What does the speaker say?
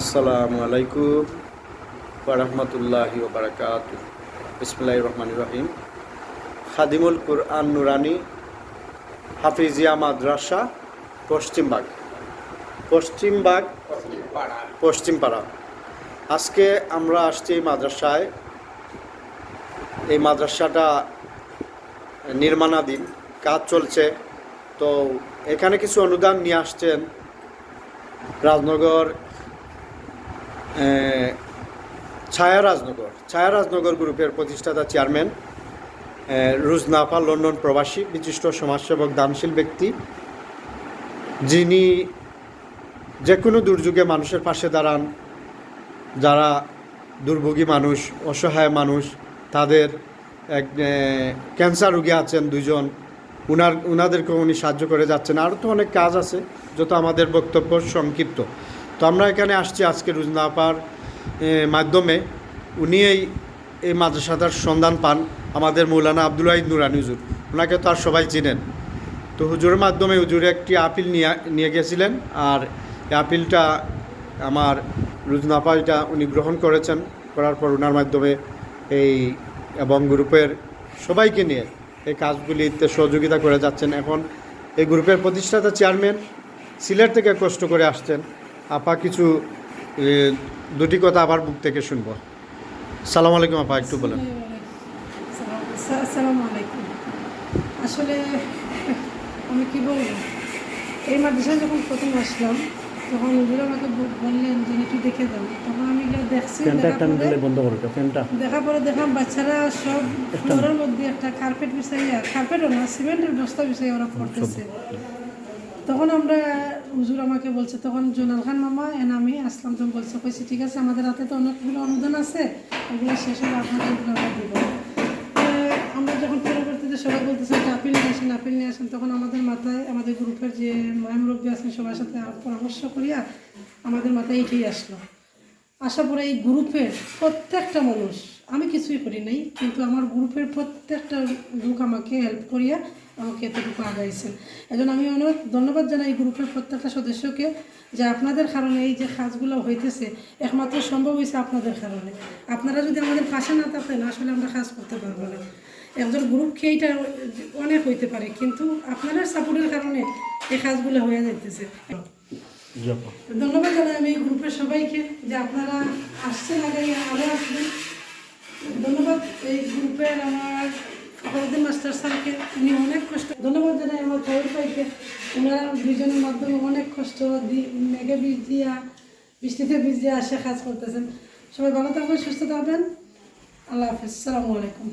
আসসালামু আলাইকুম ওরহমতুল্লাহি ওবরাকাত বিসমুল্লাহ রহমান রহিম। খাদিমুল কুরআন নুরানি, হাফিজিয়া মাদ্রাসা পশ্চিমবাগ পশ্চিমবাগ পশ্চিমপাড়া আজকে আমরা আসছি মাদ্রাসায়। এই মাদ্রাসাটা নির্মাণাধীন, কাজ চলছে। তো এখানে কিছু অনুদান নিয়ে আসছেন রাজনগর ছায়া রাজনগর ছায়া রাজনগর গ্রুপের প্রতিষ্ঠাতা চেয়ারম্যান রুজনাফা লন্ডন প্রবাসী, বিশিষ্ট সমাজসেবক, দানশীল ব্যক্তি, যিনি যে কোনো দুর্যোগে মানুষের পাশে দাঁড়ান, যারা দুর্ভোগী মানুষ, অসহায় মানুষ, তাদের এক ক্যান্সার রোগী আছেন দুজন উনার উনাদেরকে উনি সাহায্য করে যাচ্ছেন। আরও তো অনেক কাজ আছে, যত আমাদের বক্তব্য সংক্ষিপ্ত। তো আমরা এখানে আসছি আজকে রুজনাপার মাধ্যমে। উনি এই এই মাদ্রাসাটার সন্ধান পান আমাদের মৌলানা আব্দুল ওয়াহিদ নুরানি হুজুর। ওনাকে তো আর সবাই চিনেন। তো হুজুরের মাধ্যমে হুজুরে একটি আপিল নিয়ে নিয়ে গেছিলেন আর এই আপিলটা আমার রুজনাপা এটা উনি গ্রহণ করেছেন। করার পর ওনার মাধ্যমে এই এবং গ্রুপের সবাইকে নিয়ে এই কাজগুলিতে সহযোগিতা করে যাচ্ছেন। এখন এই গ্রুপের প্রতিষ্ঠাতা চেয়ারম্যান সিলেট থেকে কষ্ট করে আসছেন। আপা কিছু দুটি কথা আবার বুক থেকে শুনব। সালাম আলাইকুম আপা একটু বলেন। সালাম- আসসালামু আলাইকুম। আসলে আমি কি বলব? এই মাদ্রাসায় যখন প্রথম আসলাম তখন আমাকে বললেন যে একটু দেখে দাও। তখন আমি দেখছি দেখার পরে- বন্ধ করো ফ্যানটা। দেখার পরে দেখলাম বাচ্চারা সব ফ্লোরের মধ্যে একটা কার্পেট বিছাইয়া কার্পেটও না সিমেন্টের বস্তা বিছাইয়া ওরা পড়তেছে। তখন আমরা হুজুর আমাকে বলছে, তখন জোনাল খান মামা এন আমি আসলাম তখন বলছে, কইছি, ঠিক আছে, আমাদের হাতে তো অনেকগুলো অনুদান আছে ওগুলো শেষ হলে আপনাদের আমরা দিব। আমরা যখন পরবর্তীতে সবাই বলতেছেন যে আপিল নিয়ে আসেন আপিল নিয়ে আসেন, তখন আমাদের মাথায়, আমাদের গ্রুপের যে মহামরব্বী আছেন, সবার সাথে পরামর্শ করিয়া আমাদের মাথায় এটাই আসলো। আশা পরে এই গ্রুপের প্রত্যেকটা মানুষ আমি কিছুই করি নাই কিন্তু আমার গ্রুপের প্রত্যেকটা লোক আমাকে হেল্প করিয়া আমাকে এতটুকু আগাইছেন। এখন আমি অনেক ধন্যবাদ জানাই এই গ্রুপের প্রত্যেকটা সদস্যকে যে আপনাদের কারণে এই যে কাজগুলো হইতেছে একমাত্র সম্ভব হয়েছে আপনাদের কারণে। আপনারা যদি আমাদের পাশে না থাকেন আসলে আমরা কাজ করতে পারব না। একজন গ্রুপকে এইটা অনেক হইতে পারে কিন্তু আপনাদের সাপোর্টের কারণে এই কাজগুলো হয়ে যাইতেছে। ধন্যবাদ জানাই আমি এই গ্রুপের সবাইকে যে আপনারা আসছেন আগে আরও আসবেন। ধন্যবাদ এই গ্রুপের আমার ফখরুদ্দিন মাস্টার স্যারকে। উনি অনেক কষ্ট ধন্যবাদ জানাই আমার খবর পাইকে ওনারা দুজনের মাধ্যমে অনেক কষ্ট মেঘে বীজ দিয়া, বৃষ্টিতে বীজ দিয়া আসে কাজ করতেছেন। সবাই ভালো থাকবেন, সুস্থ থাকবেন। আল্লাহ হাফিজ। সালামু আলাইকুম।